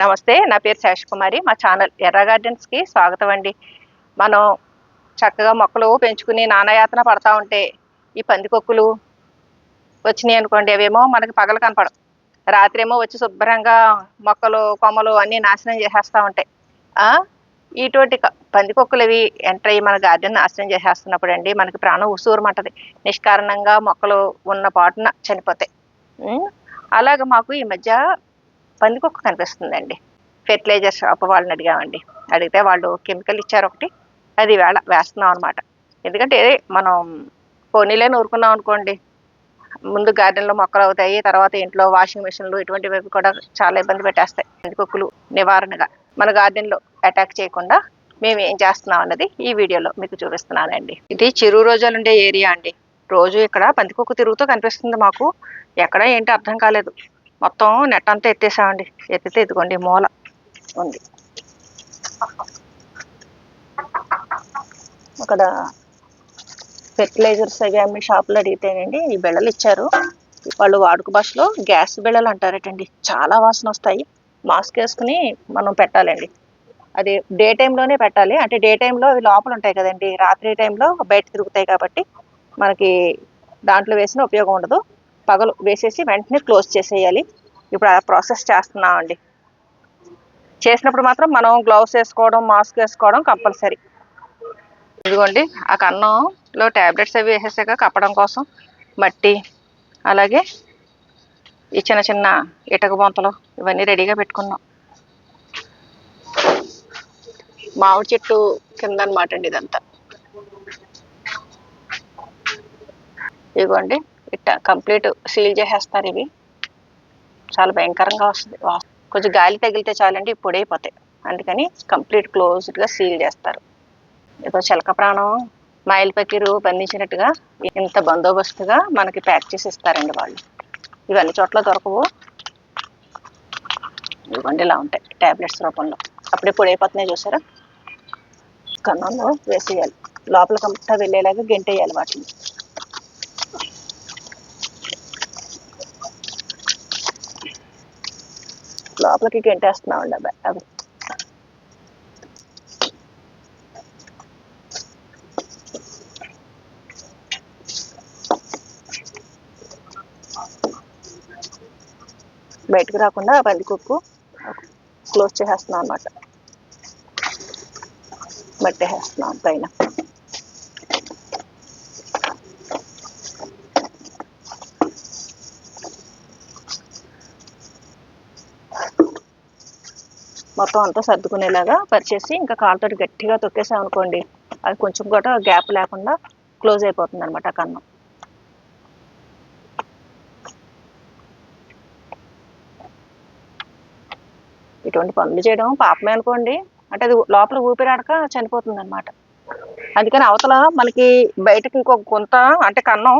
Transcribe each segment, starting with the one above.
నమస్తే నా పేరు శేష్ కుమారి. మా ఛానల్ ఎర్ర గార్డెన్స్కి స్వాగతం అండి. మనం చక్కగా మొక్కలు పెంచుకుని నానాయాతన పడతా ఉంటే ఈ పందికొక్కులు వచ్చినాయి అనుకోండి అవేమో మనకి పగలు కనపడం రాత్రి ఏమో వచ్చి శుభ్రంగా మొక్కలు కొమ్మలు అన్నీ నాశనం చేసేస్తూ ఉంటాయి. ఇటువంటి పందికొక్కులు అవి ఎంటర్ అయ్యి మన గార్డెన్ నాశనం చేసేస్తున్నప్పుడు అండి మనకి ప్రాణం ఉసూరమంటది. నిష్కారణంగా మొక్కలు ఉన్న పాటున చనిపోతాయి. ఉం? అలాగే మాకు ఈ మధ్య పందికొక్క కనిపిస్తుందండి. ఫెర్టిలైజర్ షాప్ వాళ్ళని అడిగామండి. అడిగితే వాళ్ళు కెమికల్ ఇచ్చారు ఒకటి. అది వేళ వేస్తున్నాం అనమాట ఎందుకంటే మనం పోనీలే నూరుకున్నాం అనుకోండి. ముందు గార్డెన్లో మొక్కలు అవుతాయి తర్వాత ఇంట్లో వాషింగ్ మిషన్లు ఇటువంటివి కూడా చాలా ఇబ్బంది పెట్టేస్తాయి. పందికొక్కులు నివారణగా మన గార్డెన్లో అటాక్ చేయకుండా మేము ఏం చేస్తున్నాం అన్నది ఈ వీడియోలో మీకు చూపిస్తున్నానండి. ఇది చిరు రోజులు ఉండే ఏరియా అండి. రోజు ఇక్కడ పందికొక్కు తిరుగుతూ కనిపిస్తుంది మాకు. ఎక్కడ ఏంటి అర్థం కాలేదు. మొత్తం నెట్ అంతా ఎత్తేసామండి. ఎత్తితే ఇదిగోండి మూల ఉంది. అక్కడ ఫెర్టిలైజర్స్ అవి అమ్మే షాపులో అడిగితేనండి ఈ బిళ్ళలు ఇచ్చారు. వాళ్ళు వాడుక భాషలో గ్యాస్ బిళ్ళలు అంటారటండి. చాలా వాసన వస్తాయి. మాస్క్ వేసుకుని మనం పెట్టాలండి. అది డే టైంలోనే పెట్టాలి. అంటే డే టైంలో అవి లోపల ఉంటాయి కదండి. రాత్రి టైంలో బయట తిరుగుతాయి కాబట్టి మనకి దాంట్లో వేసిన ఉపయోగం ఉండదు. పగలు వేసేసి వెంటనే క్లోజ్ చేసేయాలి. ఇప్పుడు ఆ ప్రాసెస్ చేస్తున్నామండి. చేసినప్పుడు మాత్రం మనం గ్లౌస్ వేసుకోవడం మాస్క్ వేసుకోవడం కంపల్సరీ. ఇదిగోండి ఆ కన్నంలో ట్యాబ్లెట్స్ అవి వేసేసాక కప్పడం కోసం మట్టి అలాగే ఈ చిన్న చిన్న ఇటక బొంతలు ఇవన్నీ రెడీగా పెట్టుకున్నాం. మామిడి చెట్టు కింద అనమాట అండి ఇదంతా. ఇదిగోండి ఇట్ట కంప్లీట్ సీల్ చేసేస్తారు ఇవి. చాలా భయంకరంగా వస్తుంది. కొంచెం గాలి తగిలితే చాలండి అయిపోతాయి. అందుకని కంప్లీట్ క్లోజ్డ్గా సీల్ చేస్తారు. ఏదో చిలక ప్రాణం మైల్ పకీరు బంధించినట్టుగా ఇంత బందోబస్తుగా మనకి ప్యాక్ చేసి ఇస్తారండి వాళ్ళు. ఇవన్నీ చోట్ల దొరకవు. ఇవ్వండి ఇలా ఉంటాయి టాబ్లెట్స్ రూపంలో. అప్పుడే అయిపోతున్నాయి చూసారా? కన్నంలో వేసేయాలి. లోపల కంప్లీట్గా వెళ్ళేలాగా గెంటేయాలి వాటిని. లోపలికి గెంటేస్తున్నామండి అండి అవి బయటకు రాకుండా పందికొక్కు క్లోజ్ చేసేస్తున్నాం అనమాట మట్టేసేస్తున్నాం పైన. మొత్తం అంతా సర్దుకునేలాగా పరిచేసి ఇంకా కాలుతో గట్టిగా తొక్కేసామనుకోండి అది కొంచెం కూడా గ్యాప్ లేకుండా క్లోజ్ అయిపోతుంది అనమాట కన్నం. ఇటువంటి పనులు చేయడం పాపమే అనుకోండి. అంటే అది లోపల ఊపిరాడక చనిపోతుంది అనమాట అందుకని అవతల మనకి బయటకి ఇంకొక గుంత అంటే కన్నం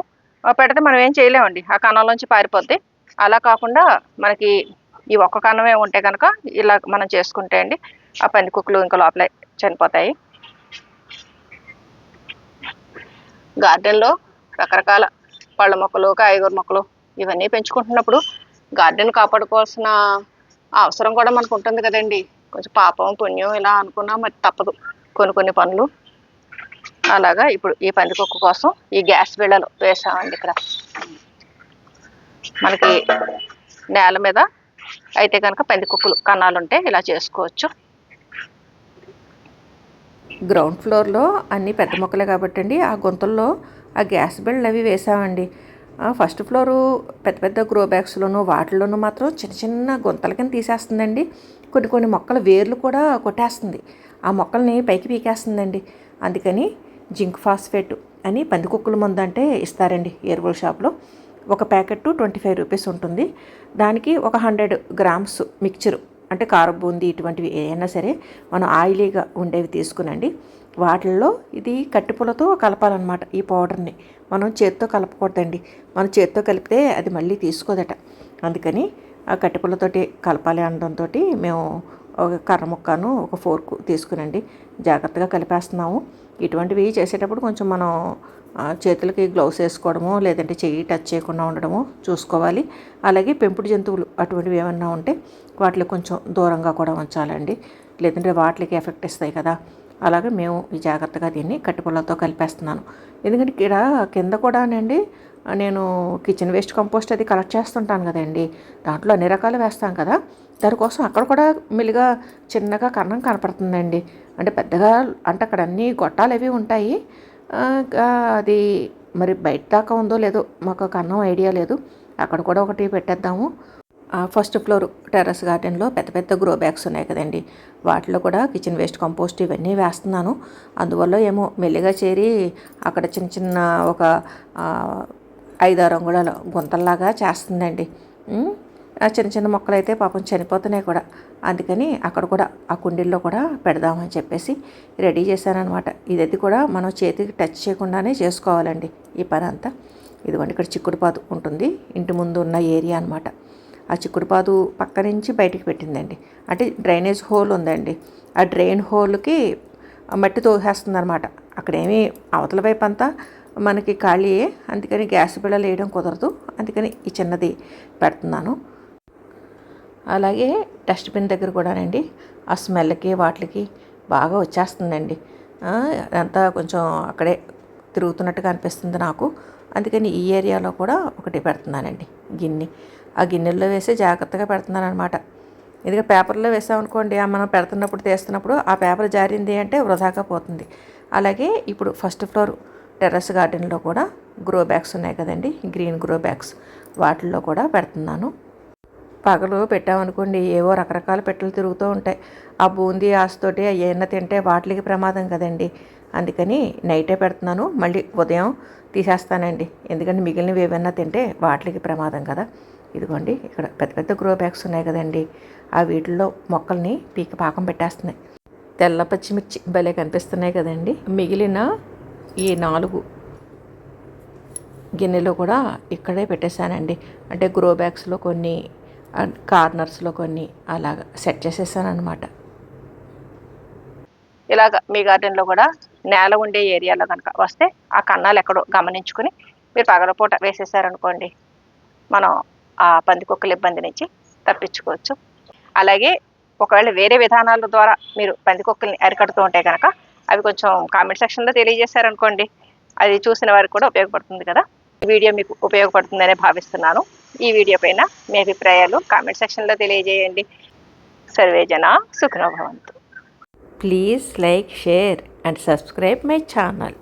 పెడితే మనం ఏం చేయలేమండి. ఆ కన్నంలోంచి పారిపోద్ది. అలా కాకుండా మనకి ఈ ఒక్క కన్నమే ఉంటే కనుక ఇలా మనం చేసుకుంటే అండి ఆ పందికొక్కులు ఇంకా లోపల చనిపోతాయి. గార్డెన్లో రకరకాల పళ్ళ మొక్కలు కాయగూర మొక్కలు ఇవన్నీ పెంచుకుంటున్నప్పుడు గార్డెన్ కాపాడుకోవాల్సిన అవసరం కూడా మనకు ఉంటుంది కదండి. కొంచెం పాపం పుణ్యం ఇలా అనుకున్నా మరి తప్పదు. కొన్ని కొన్ని పనులు. అలాగా ఇప్పుడు ఈ పందికొక్క కోసం ఈ గ్యాస్ బిళ్ళలు వేసామండి ఇక్కడ. మనకి నేల మీద అయితే కనుక పందికొక్కులు కుక్కలు కణాలుంటే ఇలా చేసుకోవచ్చు. గ్రౌండ్ ఫ్లోర్లో అన్ని పెద్ద మొక్కలే కాబట్టి అండి ఆ గుంతల్లో ఆ గ్యాస్ బిల్లు అవి వేసామండి. ఫస్ట్ ఫ్లోరు పెద్ద పెద్ద గ్రో బ్యాగ్స్లోనూ వాటిలోనూ మాత్రం చిన్న చిన్న గుంతల కింద తీసేస్తుందండి. కొన్ని కొన్ని మొక్కల వేర్లు కూడా కొట్టేస్తుంది. ఆ మొక్కల్ని పైకి పీకేస్తుందండి. అందుకని జింక్ ఫాస్ఫేట్ అని పందికొక్కుల మందు అంటే ఇస్తారండి ఎరువుల షాప్లో. ఒక ప్యాకెట్ ట్వంటీ ఫైవ్ రూపీస్ ఉంటుంది. దానికి ఒక హండ్రెడ్ గ్రామ్స్ మిక్చరు అంటే కారం బూందీ ఇటువంటివి ఏమైనా సరే మనం ఆయిలీగా ఉండేవి తీసుకునండి. వాటిల్లో ఇది కట్టిపులతో కలపాలన్నమాట ఈ పౌడర్ని. మనం చేత్తో కలపకూడదండి. మనం చేత్తో కలిపితే అది మళ్ళీ తీసుకోదట. అందుకని ఆ కట్టిపులతోటి కలపాలి అనడంతో మేము ఒక కర్ర ముక్కను ఒక ఫోర్కు తీసుకునండి. జాగ్రత్తగా కలిపేస్తున్నాము. ఇటువంటివి చేసేటప్పుడు కొంచెం మనం చేతులకి గ్లౌస్ వేసుకోవడము లేదంటే చెయ్యి టచ్ చేయకుండా ఉండడము చూసుకోవాలి. అలాగే పెంపుడు జంతువులు అటువంటివి ఏమన్నా ఉంటే వాటికి కొంచెం దూరంగా కూడా ఉంచాలండి. లేదంటే వాటికి ఎఫెక్ట్ ఇస్తాయి కదా. అలాగే మేము ఈ జాగ్రత్తగా దీన్ని కట్టిపుల్లతో కలిపేస్తున్నాను. ఎందుకంటే ఇక్కడ కింద కూడానండి నేను కిచెన్ వేస్ట్ కంపోస్ట్ అది కలెక్ట్ చేస్తుంటాను కదండి. దాంట్లో అన్ని రకాలు వేస్తాం కదా. దానికోసం అక్కడ కూడా మెల్లిగా చిన్నగా కన్నం కనపడుతుందండి. అంటే పెద్దగా అంటే అక్కడ అన్ని గొట్టాలు అవి ఉంటాయి. అది మరి బయట దాకా ఉందో లేదో మాకు కన్నం ఐడియా లేదు. అక్కడ కూడా ఒకటి పెట్టేద్దాము. ఫస్ట్ ఫ్లోర్ టెర్రస్ గార్డెన్లో పెద్ద పెద్ద గ్రో బ్యాగ్స్ ఉన్నాయి కదండి. వాటిలో కూడా కిచెన్ వేస్ట్ కంపోస్ట్ ఇవన్నీ వేస్తున్నాను. అందువల్ల ఏమో మెల్లిగా చేరి అక్కడ చిన్న చిన్న ఒక ఐదారు అంగుళాల గుంతల్లాగా చేస్తుందండి. చిన్న చిన్న మొక్కలు అయితే పాపం చనిపోతున్నాయి కూడా. అందుకని అక్కడ కూడా ఆ కుండీల్లో కూడా పెడదామని చెప్పేసి రెడీ చేశానమాట ఇదైతే కూడా మనం చేతికి టచ్ చేయకుండానే చేసుకోవాలండి ఈ పని అంతా ఇదిగోండి ఇక్కడ చిక్కుడుపాదు ఉంటుంది. ఇంటి ముందు ఉన్న ఏరియా అనమాట ఆ చిక్కుడుపాదు పక్క నుంచి బయటికి పెట్టిందండి. అంటే డ్రైనేజ్ హోల్ ఉందండి. ఆ డ్రైన్ హోల్కి మట్టి తోసేస్తుంది అనమాట అక్కడేమి అవతల వైపు అంతా మనకి ఖాళీయే అందుకని గ్యాస్ బిళ్ళలు వేయడం కుదరదు. అందుకని ఈ చిన్నది పెడుతున్నాను. అలాగే డస్ట్బిన్ దగ్గర కూడానండి ఆ స్మెల్కి వాటికి బాగా వచ్చేస్తుందండి. అంతా కొంచెం అక్కడే తిరుగుతున్నట్టుగా అనిపిస్తుంది నాకు. అందుకని ఈ ఏరియాలో కూడా ఒకటి పెడుతున్నానండి గిన్నె. ఆ గిన్నెల్లో వేసి జాగ్రత్తగా పెడుతున్నాను అనమాట పేపర్లో వేసామనుకోండి ఆ మనం పెడుతున్నప్పుడు తీస్తున్నప్పుడు ఆ పేపర్ జారింది అంటే వృధాగా పోతుంది. అలాగే ఇప్పుడు ఫస్ట్ ఫ్లోర్ టెర్రస్ గార్డెన్లో కూడా గ్రో బ్యాగ్స్ ఉన్నాయి కదండి గ్రీన్ గ్రో బ్యాగ్స్ వాటిల్లో కూడా పెడుతున్నాను. పగలు పెట్టామనుకోండి ఏవో రకరకాల పెట్టలు తిరుగుతూ ఉంటాయి. ఆ బూందీ ఆశతోటి ఏమన్నా తింటే వాటికి ప్రమాదం కదండి. అందుకని నైటే పెడుతున్నాను. మళ్ళీ ఉదయం తీసేస్తానండి. ఎందుకంటే మిగిలినవి ఏమైనా తింటే వాటికి ప్రమాదం కదా. ఇదిగోండి ఇక్కడ పెద్ద పెద్ద గ్రో బ్యాగ్స్ ఉన్నాయి కదండి. ఆ వీటిల్లో మొక్కల్ని పీక పాకం పెట్టేస్తున్నాయి తెల్ల పచ్చిమిర్చి భలే కనిపిస్తున్నాయి కదండి. మిగిలిన ఈ నాలుగు గిన్నెలో కూడా ఇక్కడే పెట్టేశానండి. అంటే గ్రో బ్యాగ్స్లో కొన్ని కార్నర్స్లో కొన్ని అలాగా సెట్ చేసేసాను అనమాట ఇలాగ మీ గార్డెన్లో కూడా నేల ఉండే ఏరియాలో కనుక వస్తే ఆ కన్నాలు ఎక్కడో గమనించుకుని మీరు పగలపూట వేసేసారనుకోండి. మనం ఆ పందికొక్కల ఇబ్బంది నుంచి తప్పించుకోవచ్చు. అలాగే ఒకవేళ వేరే విధానాల ద్వారా మీరు పందికొక్కల్ని అరికడుతూ ఉంటే కనుక అవి కొంచెం కామెంట్ సెక్షన్లో తెలియజేశారనుకోండి. అది చూసిన వారికి కూడా ఉపయోగపడుతుంది కదా. ఈ వీడియో మీకు ఉపయోగపడుతుందనే భావిస్తున్నాను. ఈ వీడియో పైన మీ అభిప్రాయాలు కామెంట్ సెక్షన్లో తెలియజేయండి. సర్వే జన సుఖనోభవంతు please like share and subscribe my channel